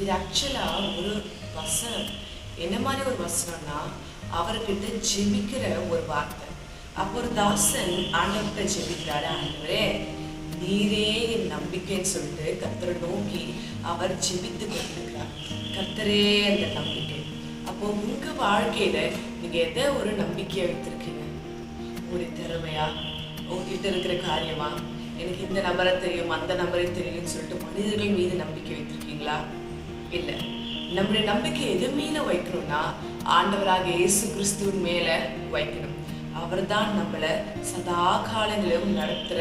இது ஆக்சுவலா ஒரு வசனம். என்ன மாதிரி ஒரு வசனம்னா அவர்கிட்ட ஜெபிக்கிற ஒரு வார்த்தை. அப்போ ஒரு தாசன் ஆண்டவர்கிட்ட ஜெபிக்கிறாரு ஆண்டவரே நீரே என் நம்பிக்கைன்னு சொல்லிட்டு கத்தரை நோக்கி அவர் ஜெபித்து கொண்டிருக்கிறார். கத்தரே அந்த நம்பிக்கை. அப்போ உங்க வாழ்க்கையில நீங்க எதை ஒரு நம்பிக்கையை வைத்திருக்கீங்க ஒரு திறமையா? உங்ககிட்ட இருக்கிற காரியமா? எனக்கு இந்த நபரை தெரியும் அந்த நபரை தெரியும்னு சொல்லிட்டு மனிதர்கள் மீது நம்பிக்கை வைத்திருக்கீங்களா? இல்லை நம்முடைய நம்பிக்கை எது மேல வைக்கணும்னா ஆண்டவராக இயேசு கிறிஸ்துவின் மேல வைக்கணும். அவர் தான் நம்மள சதா காலங்களிலும் நடத்துற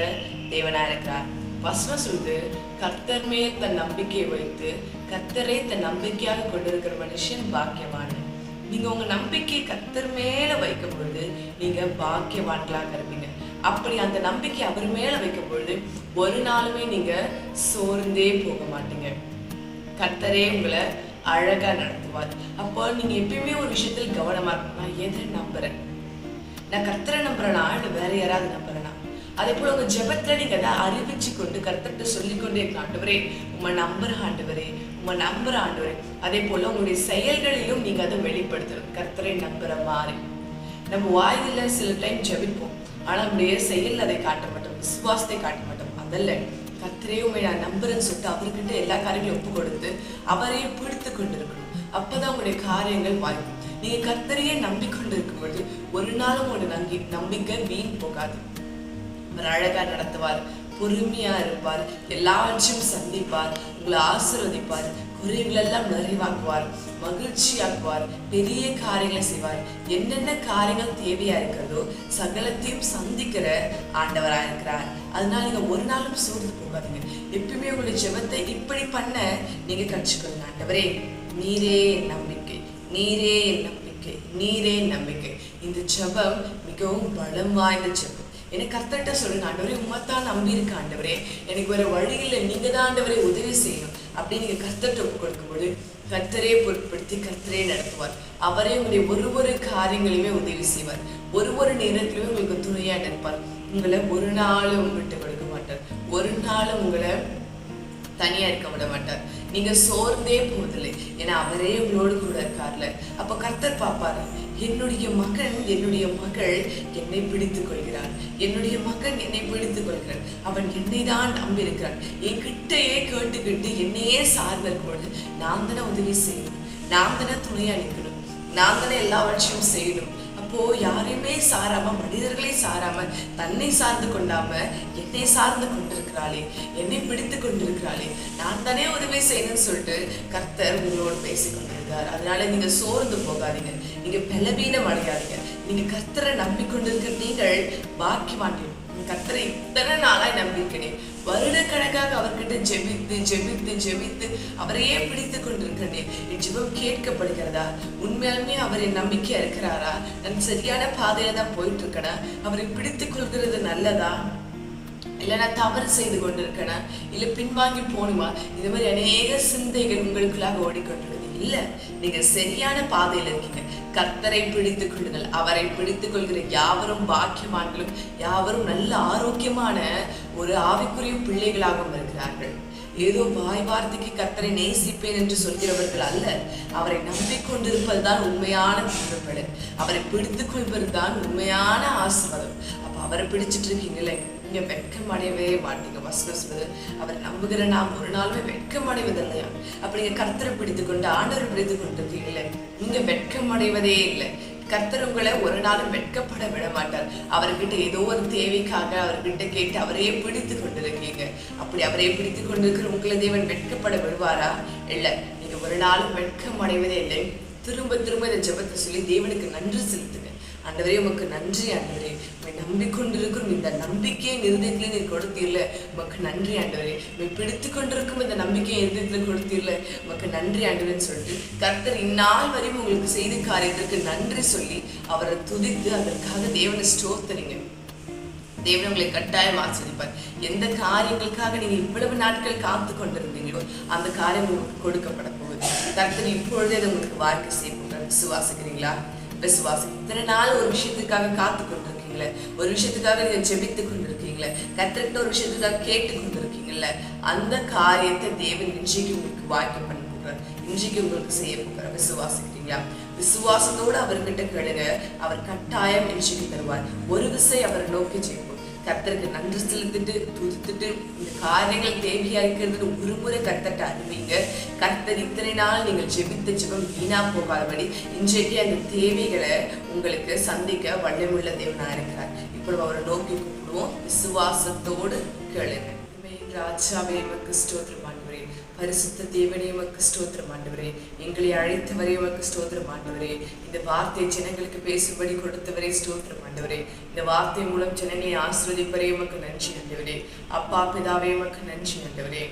தேவனா இருக்கிறார். வசனம் சொல்லுது கர்த்தர் மேல் தன் நம்பிக்கையை வைத்து கர்த்தரை தன் நம்பிக்கையாக கொண்டிருக்கிற மனுஷன் பாக்கியவான். நீங்க உங்க நம்பிக்கை கர்த்தர் மேல வைக்கும் பொழுது நீங்க பாக்கியவான்களாக இருப்பீங்க. அப்படி அந்த நம்பிக்கை அவர் மேல வைக்கும் பொழுது ஒரு நாளுமே நீங்க சோர்ந்தே போக மாட்டீங்க. கர்த்தரே உங்களை அழகா நடத்துவார். அப்போ நீங்க எப்பயுமே ஒரு விஷயத்தில் கவனமா இருக்கணும். நான் எதை நம்புறேன்? நான் கர்த்தரை நம்புறேனா? இல்லை வேற யாராவது நம்புறேனா? அதே போல உங்க ஜெபத்தில் நீங்க அதை அறிவிச்சு கொண்டு கர்த்தர்கிட்ட சொல்லிக்கொண்டே இருக்க ஆண்டவரே உங்க நம்புற ஆண்டவரே உங்க நம்புற ஆண்டவரே. அதே போல உங்களுடைய செயல்களிலும் நீங்க அதை வெளிப்படுத்தணும். கர்த்தரை நம்புற மாதிரி. நம்ம வாயில சில டைம் ஜெபிப்போம். ஆனா நம்முடைய செயல் அதை காட்ட மாட்டோம். விசுவாசத்தை காட்ட மாட்டோம். அதல்ல. கர்த்தரே உண்மை நான் நம்புறேன்னு சொல்லிட்டு அவர்கிட்ட எல்லா காரியங்களும் ஒப்பு கொடுத்து அவரையே பிடித்து கொண்டிருக்கணும். அப்பதான் உங்களுடைய காரியங்கள் வாய்க்கும். நீங்க கத்தரையே நம்பிக்கொண்டு இருக்கும் பொழுது ஒரு நாளும் உங்களுடைய நம்பி நம்பிக்கை வீண் போகாது. அவர் அழகா நடத்துவார். பொறுமையா இருப்பார் எல்லாவற்றையும் சந்திப்பார் உங்களை ஆசிர்வதிப்பார் குறைகளெல்லாம் நிறைவாக்குவார் மகிழ்ச்சியாக்குவார் பெரிய காரியங்களை செய்வார். என்னென்ன காரியங்கள் தேவையா இருக்கிறதோ சகலத்தையும் சந்திக்கிற ஆண்டவரா இருக்கிறார். அதனால நீங்க ஒரு நாளும் சோர்ந்து போகாதீங்க. எப்பயுமே உங்களுடைய ஜெபத்தை இப்படி பண்ண நீங்க கற்றுக்கொள்ளுங்க ஆண்டவரே. நீரே என் நம்பிக்கை நீரே நம்பிக்கை நீரே நம்பிக்கை. இந்த ஜெபம் மிகவும் பலம் வாய்ந்த ஜெபம். எனக்கு கர்த்தர்கிட்ட சொல்லுங்க ஆண்டவரே உமத்தான் நம்பி இருக்க ஆண்டவரே எனக்கு வேற வழியில் நீங்க தான் ஆண்டவரே உதவி செய்யணும். அப்படின்னு நீங்க கர்த்தர்கிட்ட ஒப்பு கொடுக்கும்போது கர்த்தரே பொருட்படுத்தி கர்த்தரே நடத்துவார். அவரே உங்களுடைய ஒரு ஒரு காரியங்களையுமே உதவி செய்வார். ஒரு ஒரு நேரத்திலுமே உங்களுக்கு துணையா நிற்பார். உங்களை ஒரு நாளும் விட்டு கொடுக்க மாட்டார். ஒரு நாளும் உங்களை தனியா இருக்க விட மாட்டார். நீங்க சோர்ந்தே போவதில்லை. ஏன்னா அவரே உங்களோடு கூட இருக்கார்ல. அப்ப கர்த்தர் பார்ப்பாரு என்னுடைய மகன் என்னுடைய மகள் என்னை பிடித்துக் கொள்கிறான். என்னுடைய மகன் என்னை பிடித்துக் கொள்கிறான். அவன் என்னை தான் நம்பி இருக்கிறான் என்கிட்டயே கேட்டுக்கிட்டு என்னையே சார்ந்த பொழுது நான் தானே உதவி செய்யணும். நான் தானே துணையா நிற்கணும் நான் தானே எல்லாவற்றையும் செய்யணும். அப்போ யாரையுமே சாராம மனிதர்களை சாராம தன்னை சார்ந்து கொண்டாம என்னை சார்ந்து கொண்டிருக்கிறாளே என்னை பிடித்து கொண்டிருக்கிறாளே. நான் தானே உதவி செய்யணும்னு சொல்லிட்டு கர்த்தர் உங்களோடு பேசி கொண்டிருக்கார். அதனால நீங்க சோர்ந்து போகாதீங்க. நீங்க பலவீனம் அடையாதீங்க நீங்க கர்த்தரை நம்பிக்கொண்டிருக்கிற நீங்கள் பாக்கியவான்கள். கத்தரை இத்தனை நாளாய் நம்பியிருக்கிறேன். வருடக்கணக்காக அவர்கிட்ட ஜெபித்து ஜெபித்து ஜெபித்து அவரையே பிடித்து கொண்டிருக்கிறேன். என் ஜெபம் கேட்கப்படுகிறதா? உண்மையாலுமே அவர் என் நம்பிக்கையா இருக்கிறாரா? நான் சரியான பாதையில தான் போயிட்டு இருக்கேனா அவரை பிடித்துக் கொள்கிறது நல்லதா? இல்ல நான் தவறு செய்து கொண்டிருக்கேனா? இல்ல பின்வாங்கி போகணுமா? இந்த மாதிரி அநேக சிந்தைகள் உங்களுக்குள்ளாக ஓடிக்கொண்டிருக்குது. இல்ல நீங்க சரியான பாதையில இருக்கீங்க. கர்த்தரை பிடித்துக் கொள்ளுங்கள். அவரை பிடித்துக் கொள்கிற யாவரும் பாக்கியவான்களும் யாவரும் நல்ல ஆரோக்கியமான ஒரு ஆவிக்குரிய பிள்ளைகளாகவும் இருக்கிறார்கள். ஏதோ வாய் வார்த்தைக்கு கர்த்தரை நேசிப்பேன் என்று சொல்கிறவர்கள் அல்ல. அவரை நம்பிக்கொண்டிருப்பதுதான் உண்மையான திருப்பலன் அவரை பிடித்துக் கொள்வதுதான் உண்மையான ஆசிர்வாதம் அப்ப அவரை பிடிச்சிட்டு இருக்கீங்களே நீங்க வெட்கம் அடையவே மாட்டீங்க வசனம் சொல்லுது அவர் நம்புகிற நாம் ஒரு நாளுமே வெட்கம் அடைவதில்லையா அப்ப நீங்க கர்த்தரை பிடித்து கொண்டு ஆண்டவரை பிடித்துக் கொண்டிருக்கீங்களே நீங்க வெட்கம் அடைவதே இல்லை. கர்த்தர் உங்களை ஒரு நாளும் வெட்கப்பட விட மாட்டார். அவர்கிட்ட ஏதோ ஒரு தேவைக்காக அவர்கிட்ட கேட்டு அவரையே பிடித்து கொண்டிருக்கீங்க. அப்படி அவரையே பிடித்து கொண்டிருக்கிற உங்களை தேவன் வெட்கப்பட விடுவாரா? இல்லை நீங்க ஒரு நாளும் வெட்கம் அடைவதே இல்லை. திரும்ப திரும்ப இந்த ஜபத்தை சொல்லி தேவனுக்கு நன்றி செலுத்துங்க. ஆண்டவரே உமக்கு நன்றி ஆண்டவரே. நம்பிக்கொண்டிருக்கும் இந்த நம்பிக்கையை நிறுதயத்துல நீர் கொடுத்தீர்ல. உமக்கு நன்றி ஆண்டவரே. நீ பிடித்து கொண்டிருக்கும் இந்த நம்பிக்கையை நிறுதயத்துல கொடுத்தீர்ல. உமக்கு நன்றி ஆண்டவரேன்னு சொல்லிட்டு கர்த்தர் இந்நாள் வரையும் உங்களுக்கு செய்த காரியத்திற்கு நன்றி சொல்லி அவரை துதித்து அதற்காக தேவனை ஸ்தோத்தரிங்க. தேவன் உங்களை கட்டாயம் ஆச்சரிப்பார் எந்த காரியங்களுக்காக நீங்க இவ்வளவு நாட்கள் காத்து கொண்டிருந்தீங்களோ அந்த காரியம் உங்களுக்கு கொடுக்கப்பட போகுது. கர்த்தர் இப்பொழுதே அதை உங்களுக்கு வாழ்க்கை செய்ய விசுவாசிக்கிறீங்களா? விசுவாசி இத்தனை நாள் ஒரு விஷயத்துக்காக காத்து கொண்டிருக்கீங்களே ஒரு விஷயத்துக்காக நீங்க ஜெபித்து கொண்டிருக்கீங்களே? கத்திரிட்ட ஒரு விஷயத்துக்காக கேட்டு கொண்டிருக்கீங்கல்ல அந்த காரியத்தை தேவன் இன்றைக்கு உங்களுக்கு வாய்க்க பண்ண போகிறார் இன்றைக்கு உங்களுக்கு செய்ய போகிறார். விசுவாசிக்கிறீங்களா? விசுவாசத்தோடு அவர்கிட்ட கேளுங்க. அவர் கட்டாயம் இன்றைக்கு தருவார். ஒரு விசை அவரை நோக்கி ஜெயிப்போம் கர்த்தருக்கு நன்றி செலுத்திட்டு துதித்துட்டு இந்த காரியங்கள் தேவையா இருக்கிறது ஒரு முறை கத்தட்ட அறிவிங்க கர்த்தர் இத்தனை நாள் நீங்கள் ஜெபித்த ஜெபம் வீணா போகாதபடி இன்றைக்கு அந்த தேவைகளை உங்களுக்கு சந்திக்க வல்லமுள்ள தேவனா இருக்கிறார். இப்பொழுது அவரை நோக்கி கூப்பிடுவோம். விசுவாசத்தோடு கேளுங்க. ராஜாவே எமக்கு ஸ்தோத்திரம் ஆண்டவரே பரிசுத்த தேவனே உமக்கு ஸ்தோத்திரம் ஆண்டவரே. எங்களை அழைத்தவரே உமக்கு ஸ்தோத்திரம் ஆண்டவரே. இந்த வார்த்தை ஜனங்களுக்கு பேசும்படி கொடுத்தவரே ஸ்தோத்திரம் ஆண்டவரே. இந்த வார்த்தை மூலம் ஜனங்களை ஆசிர்வதிப்பரே உமக்கு நன்றி ஆண்டவரே. அப்பா பிதாவே உமக்கு நன்றி ஆண்டவரே.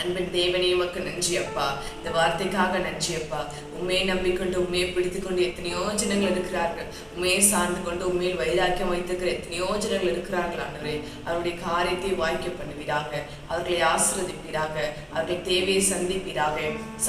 அன்பின் தேவனே உமக்கு நன்றி அப்பா. இந்த வார்த்தைக்காக நன்றி அப்பா. உண்மையை நம்பிக்கொண்டு உண்மையை பிடித்துக்கொண்டு எத்தனையோ ஜனங்கள் இருக்கிறார்கள். உண்மையை சார்ந்து கொண்டு உண்மையில் வைராக்கியம் வைத்திருக்கிற எத்தனையோ ஜனங்கள் இருக்கிறார்கள் ஆண்டவரே. அவருடைய காரியத்தை வாய்க்க பண்ணுவீராக. அவர்களை ஆசிரதிப்பீராக அவர்கள் தேவையை சந்திப்பீராக.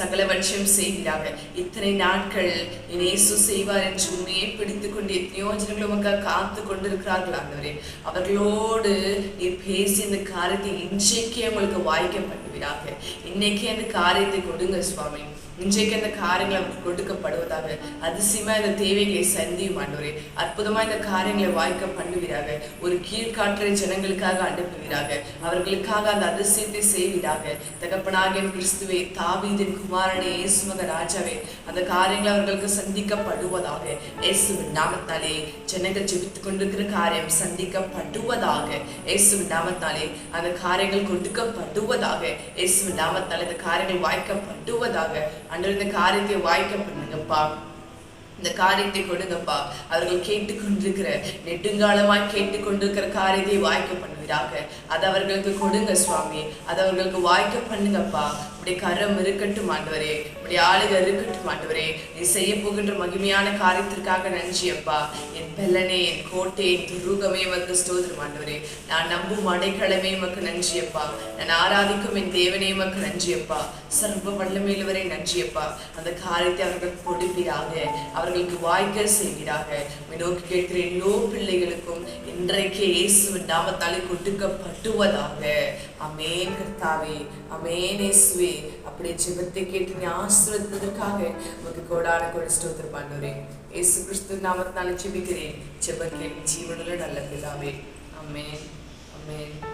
சகலவற்றையும் செய்வீராக. இத்தனை நாட்கள் என் இயேசு செய்வார் என்று உண்மையை பிடித்துக்கொண்டு எத்தனையோ ஜனங்கள் உமக்காக காத்து கொண்டிருக்கிறார்கள் ஆண்டவரே. அவர்களோடு நீ பேசி இந்த காரியத்தை இன்றைக்கே உங்களுக்கு வாய்க்க விடாக இன்னைக்கே அந்த காரியத்தை கொடுங்க சுவாமி. இன்றைக்கு அந்த காரியங்கள் அவருக்கு கொடுக்கப்படுவதாக அதிசயமா இந்த தேவைகளை சந்தியும் ஆண்டவரே. அற்புதமா இந்த காரியங்களை வாய்க்க பண்ணுவீராக. ஒரு கீழ்காற்றை ஜனங்களுக்காக அனுப்புவீராக. அவர்களுக்காக அந்த அதிசயத்தை செய்வீராக. தகப்பனாகிய கிறிஸ்துவே தாவீதின் குமாரனே இயேசுமக ராஜாவே அந்த காரியங்கள் அவர்களுக்கு சந்திக்கப்படுவதாக. இயேசுவின் நாமத்தாலே ஜனங்கள் ஜெபித்துக் கொண்டிருக்கிற காரியம் சந்திக்கப்படுவதாக. இயேசுவின் நாமத்தாலே அந்த காரியங்கள் கொடுக்கப்படுவதாக. இயேசுவின் நாமத்தாலே இந்த காரியங்கள் வாய்க்கப்படுவதாக. அன்று இந்த காரியத்தை வாய்க்க பண்ணுங்கப்பா. இந்த காரியத்தை கொடுங்கப்பா. அவர்கள் கேட்டுக்கொண்டிருக்கிற நெடுங்காலமாய் கேட்டுக்கொண்டிருக்கிற காரியத்தை வாய்க்க வீடாக அது அவர்களுக்கு கொடுங்க சுவாமி. அது அவர்களுக்கு வாய்க்க பண்ணுங்கப்பா. இப்படி கரம் இருக்கட்டும் ஆண்டவரே. இப்படி ஆளுக இருக்கட்டும் ஆண்டவரே. நீ செய்ய போகின்ற மகிமையான காரியத்திற்காக நன்றி அப்பா. என் பெல்லனே என் கோட்டை என் துருகமே வந்து ஸ்தோதிரம் ஆண்டவரே. நான் நம்பும் அடைக்கலமே மக்கு நன்றி அப்பா. நான் ஆராதிக்கும் என் தேவனே மக்கு நன்றி அப்பா. சர்வ வல்லமையிலவரை நன்றி அப்பா. அந்த காரியத்தை அவர்கள் கொடுப்பீராக. அவர்களுக்கு வாய்க்க செய்கிறாக நோக்கி கேட்கிற எல்லோ பிள்ளைகளுக்கும் இன்றைக்கே இயேசுவின் நாமத்தாலே கொடுக்கப்பட்டுவதாக அமேன் கர்த்தாவே அமேன் இயேசுவே. அப்படியே ஜெபத்தை கேட்டு நீ ஆசிர்வதிப்பதற்காக உமக்கு கோடான கோடி ஸ்தோத்திரம் ஆண்டவரே இயேசு கிறிஸ்து நாமத்தினால ஜெபிக்கிறேன். ஜெப கேள்வி ஜீவனுள்ள நல்ல பிதாவே. அமேன் அமேன்